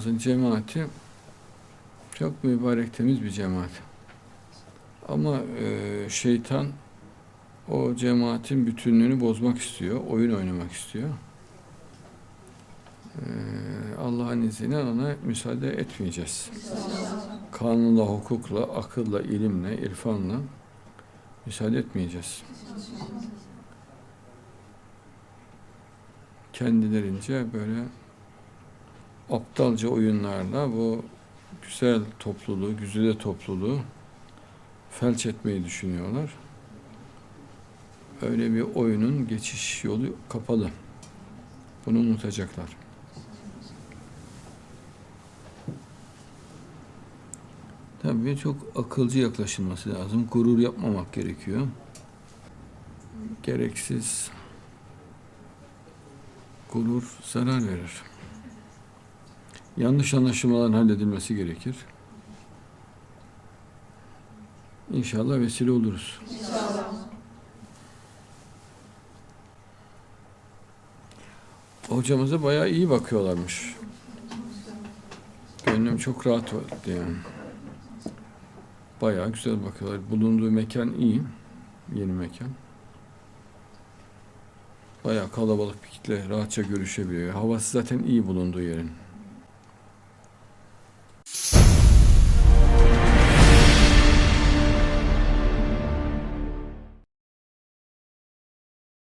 hocamızın cemaati çok mübarek temiz bir cemaat. Ama e, şeytan o cemaatin bütünlüğünü bozmak istiyor, oyun oynamak istiyor. E, Allah'ın izniyle ona müsaade etmeyeceğiz. Kanunla, hukukla, akılla, ilimle, irfanla müsaade etmeyeceğiz. Kendilerince böyle aptalca oyunlarla bu güzel topluluğu, güzide topluluğu felç etmeyi düşünüyorlar. Öyle bir oyunun geçiş yolu kapalı. Bunu unutacaklar. Tabii çok akılcı yaklaşılması lazım. Gurur yapmamak gerekiyor. Gereksiz gurur zarar verir. Yanlış anlaşılmaların halledilmesi gerekir. İnşallah vesile oluruz. Hocamıza bayağı iyi bakıyorlarmış. Gönlüm çok rahat oldu yani. Bayağı güzel bakıyorlar. Bulunduğu mekan iyi. Yeni mekan. Bayağı kalabalık bir kitle rahatça görüşebiliyor. Havası zaten iyi bulunduğu yerin.